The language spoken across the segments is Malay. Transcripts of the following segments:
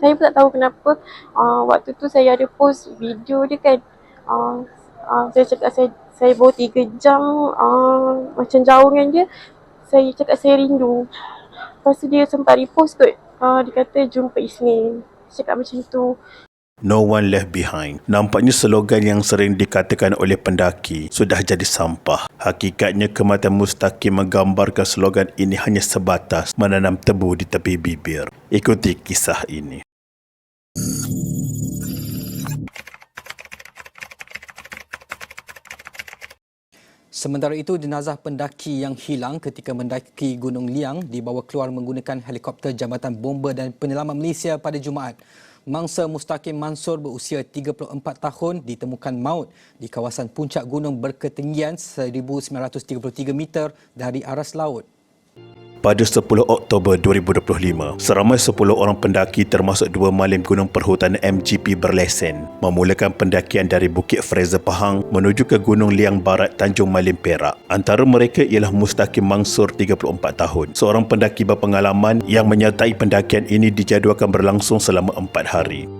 saya pun tak tahu kenapa uh, waktu tu saya ada post video dia kan. Uh, uh, saya cakap saya saya bawa tiga jam uh, macam jauh dengan dia. Saya cakap saya rindu. Lepas tu dia sempat repost kot. Uh, dia kata jumpa Isnin. Cakap macam tu. No one left behind. Nampaknya slogan yang sering dikatakan oleh pendaki sudah jadi sampah. Hakikatnya kematian mustaqim menggambarkan slogan ini hanya sebatas menanam tebu di tepi bibir. Ikuti kisah ini. Sementara itu, jenazah pendaki yang hilang ketika mendaki Gunung Liang dibawa keluar menggunakan helikopter Jabatan Bomba dan Penyelamat Malaysia pada Jumaat. Mangsa Mustaqim Mansur berusia 34 tahun ditemukan maut di kawasan puncak gunung berketinggian 1933 meter dari aras laut pada 10 Oktober 2025, seramai 10 orang pendaki termasuk dua malim gunung perhutanan MGP berlesen memulakan pendakian dari Bukit Fraser Pahang menuju ke Gunung Liang Barat Tanjung Malim Perak. Antara mereka ialah Mustaqim Mansur 34 tahun, seorang pendaki berpengalaman yang menyertai pendakian ini dijadualkan berlangsung selama 4 hari.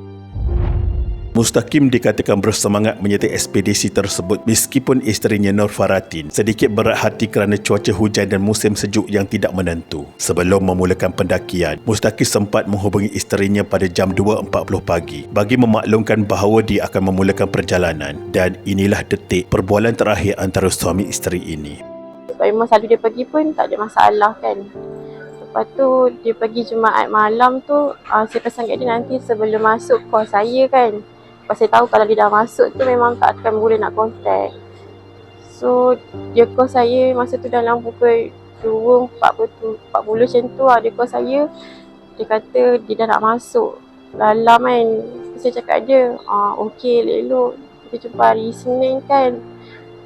Mustaqim dikatakan bersemangat menyertai ekspedisi tersebut meskipun isterinya Nur Faratin sedikit berat hati kerana cuaca hujan dan musim sejuk yang tidak menentu. Sebelum memulakan pendakian, Mustaqim sempat menghubungi isterinya pada jam 2.40 pagi bagi memaklumkan bahawa dia akan memulakan perjalanan dan inilah detik perbualan terakhir antara suami isteri ini. Sebab memang selalu dia pergi pun tak ada masalah kan. Lepas tu dia pergi Jumaat malam tu uh, saya pesan kat dia nanti sebelum masuk kos saya kan Lepas saya tahu kalau dia dah masuk tu memang tak akan boleh nak contact. So dia call saya masa tu dalam pukul 2.40 macam tu lah dia call saya. Dia kata dia dah nak masuk dalam kan. Saya cakap dia, ah, okey elok-elok kita jumpa hari Isnin kan.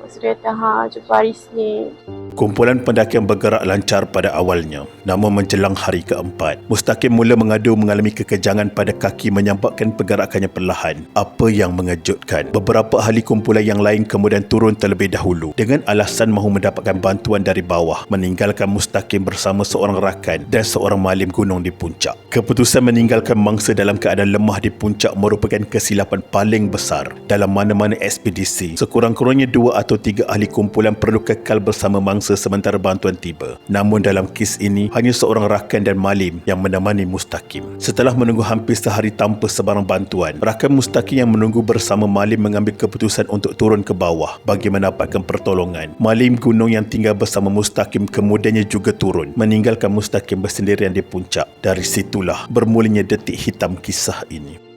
Dia kata, ha jumpa Isnin. Kumpulan pendaki yang bergerak lancar pada awalnya, namun menjelang hari keempat, Mustaqim mula mengadu mengalami kekejangan pada kaki menyambatkan pergerakannya perlahan. Apa yang mengejutkan, beberapa ahli kumpulan yang lain kemudian turun terlebih dahulu dengan alasan mahu mendapatkan bantuan dari bawah, meninggalkan Mustaqim bersama seorang rakan dan seorang malim gunung di puncak. Keputusan meninggalkan mangsa dalam keadaan lemah di puncak merupakan kesilapan paling besar dalam mana-mana ekspedisi. Sekurang-kurangnya dua atau tiga ahli kumpulan perlu kekal bersama mangsa sementara bantuan tiba. Namun dalam kes ini, hanya seorang rakan dan malim yang menemani Mustaqim. Setelah menunggu hampir sehari tanpa sebarang bantuan, rakan Mustaqim yang menunggu bersama malim mengambil keputusan untuk turun ke bawah bagi mendapatkan pertolongan. Malim gunung yang tinggal bersama Mustaqim kemudiannya juga turun, meninggalkan Mustaqim bersendirian di puncak. Dari situlah bermulanya detik hitam kisah ini.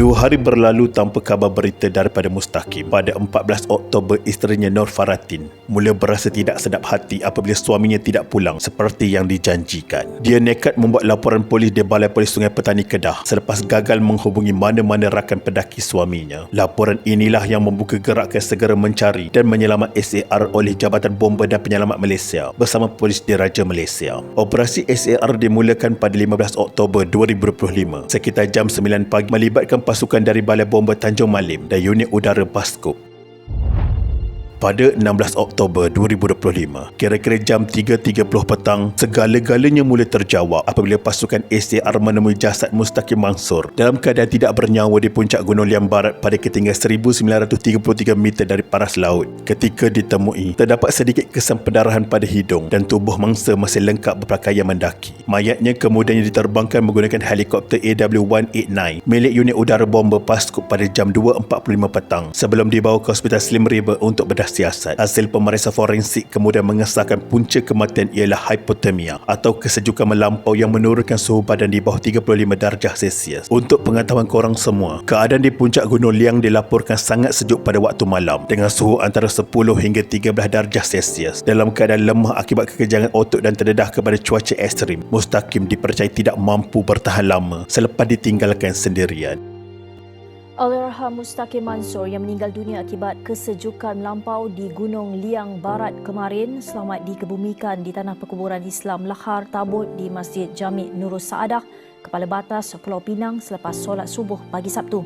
Dua hari berlalu tanpa kabar berita daripada Mustaqim. Pada 14 Oktober, isterinya Nur Faratin mula berasa tidak sedap hati apabila suaminya tidak pulang seperti yang dijanjikan. Dia nekat membuat laporan polis di Balai Polis Sungai Petani Kedah selepas gagal menghubungi mana-mana rakan pendaki suaminya. Laporan inilah yang membuka gerakan segera mencari dan menyelamat SAR oleh Jabatan Bomba dan Penyelamat Malaysia bersama Polis Diraja Malaysia. Operasi SAR dimulakan pada 15 Oktober 2025 sekitar jam 9 pagi melibatkan pasukan dari Balai Bomba Tanjung Malim dan unit udara Paskop pada 16 Oktober 2025, kira-kira jam 3.30 petang, segala-galanya mula terjawab apabila pasukan SAR menemui jasad Mustaqim Mansur dalam keadaan tidak bernyawa di puncak Gunung Liang Barat pada ketinggian 1933 meter dari paras laut. Ketika ditemui, terdapat sedikit kesan pendarahan pada hidung dan tubuh mangsa masih lengkap berpakaian mendaki. Mayatnya kemudian diterbangkan menggunakan helikopter AW-189 milik unit udara bomba Paskut pada jam 2.45 petang sebelum dibawa ke Hospital Slim River untuk bedah siasat. Hasil pemeriksaan forensik kemudian mengesahkan punca kematian ialah hipotermia atau kesejukan melampau yang menurunkan suhu badan di bawah 35 darjah Celsius. Untuk pengetahuan korang semua, keadaan di puncak Gunung Liang dilaporkan sangat sejuk pada waktu malam dengan suhu antara 10 hingga 13 darjah Celsius. Dalam keadaan lemah akibat kekejangan otot dan terdedah kepada cuaca ekstrim, Mustaqim dipercayai tidak mampu bertahan lama selepas ditinggalkan sendirian. Allahyarham Mustaqim Mansur yang meninggal dunia akibat kesejukan melampau di Gunung Liang Barat kemarin selamat dikebumikan di Tanah Perkuburan Islam Lahar Tabut di Masjid Jami Nurul Saadah, Kepala Batas Pulau Pinang selepas solat subuh pagi Sabtu.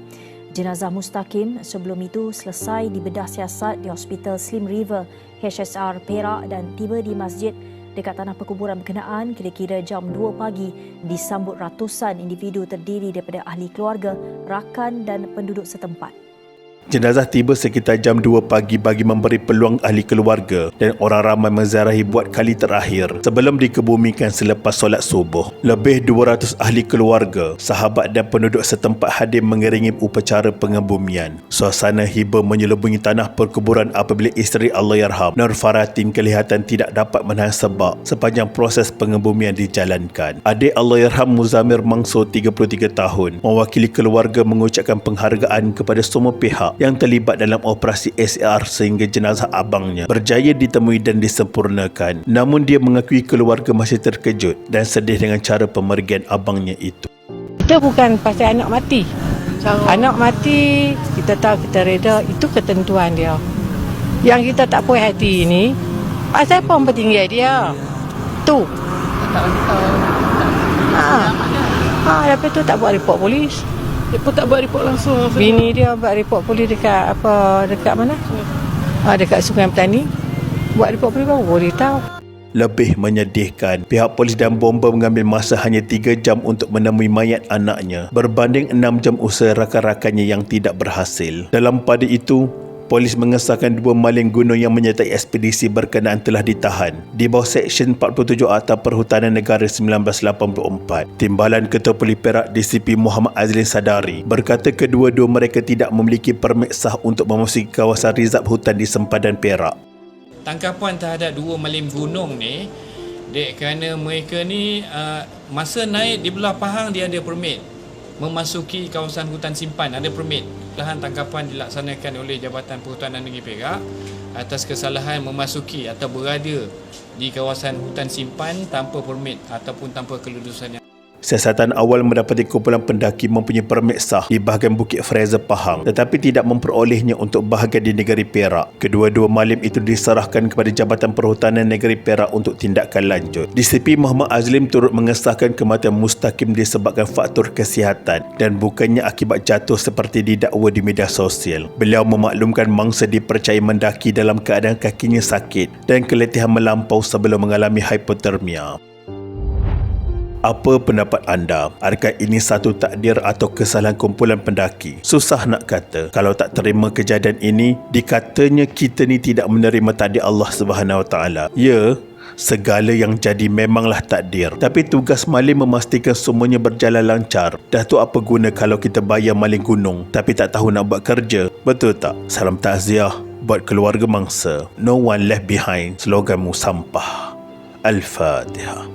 Jenazah Mustaqim sebelum itu selesai dibedah siasat di Hospital Slim River HSR Perak dan tiba di Masjid dekat tanah perkuburan berkenaan kira-kira jam 2 pagi disambut ratusan individu terdiri daripada ahli keluarga, rakan dan penduduk setempat. Jenazah tiba sekitar jam 2 pagi bagi memberi peluang ahli keluarga dan orang ramai menziarahi buat kali terakhir sebelum dikebumikan selepas solat subuh. Lebih 200 ahli keluarga, sahabat dan penduduk setempat hadir mengiringi upacara pengebumian. Suasana hiba menyelubungi tanah perkuburan apabila isteri Allahyarham Nur Faratin kelihatan tidak dapat menahan sebab sepanjang proses pengebumian dijalankan. Adik Allahyarham Muzamir Mangso 33 tahun mewakili keluarga mengucapkan penghargaan kepada semua pihak yang terlibat dalam operasi SAR sehingga jenazah abangnya berjaya ditemui dan disempurnakan. Namun dia mengakui keluarga masih terkejut dan sedih dengan cara pemergian abangnya itu. Kita bukan pasal anak mati. Anak mati, kita tahu kita reda, itu ketentuan dia. Yang kita tak puas hati ini, pasal apa mempertinggal dia? Tu. Ha. Ha, lepas tu tak buat report polis. Dia pun tak buat report langsung. Bini dia buat report polis dekat apa, dekat mana? Ha, dekat Sungai Petani. Buat report polis baru boleh tahu. Lebih menyedihkan, pihak polis dan bomba mengambil masa hanya 3 jam untuk menemui mayat anaknya berbanding 6 jam usaha rakan-rakannya yang tidak berhasil. Dalam pada itu, Polis mengesahkan dua maling gunung yang menyertai ekspedisi berkenaan telah ditahan di bawah Seksyen 47 Akta Perhutanan Negara 1984. Timbalan Ketua Polis Perak DCP Muhammad Azlin Sadari berkata kedua-dua mereka tidak memiliki permit sah untuk memasuki kawasan rizab hutan di sempadan Perak. tangkapan terhadap dua malim gunung ni dek kerana mereka ni uh, masa naik di belah Pahang dia ada permit memasuki kawasan hutan simpan ada permit lahan tangkapan dilaksanakan oleh Jabatan Perhutanan Negeri Perak atas kesalahan memasuki atau berada di kawasan hutan simpan tanpa permit ataupun tanpa kelulusan yang Siasatan awal mendapati kumpulan pendaki mempunyai permit sah di bahagian Bukit Fraser Pahang tetapi tidak memperolehnya untuk bahagian di negeri Perak. Kedua-dua malim itu diserahkan kepada Jabatan Perhutanan Negeri Perak untuk tindakan lanjut. DCP Muhammad Azlim turut mengesahkan kematian mustaqim disebabkan faktor kesihatan dan bukannya akibat jatuh seperti didakwa di media sosial. Beliau memaklumkan mangsa dipercayai mendaki dalam keadaan kakinya sakit dan keletihan melampau sebelum mengalami hipotermia. Apa pendapat anda? Adakah ini satu takdir atau kesalahan kumpulan pendaki? Susah nak kata. Kalau tak terima kejadian ini, dikatanya kita ni tidak menerima takdir Allah Subhanahu Wa Taala. Ya, Segala yang jadi memanglah takdir. Tapi tugas maling memastikan semuanya berjalan lancar. Dah tu apa guna kalau kita bayar maling gunung tapi tak tahu nak buat kerja? Betul tak? Salam takziah buat keluarga mangsa. No one left behind. Sloganmu sampah. Al-Fatihah.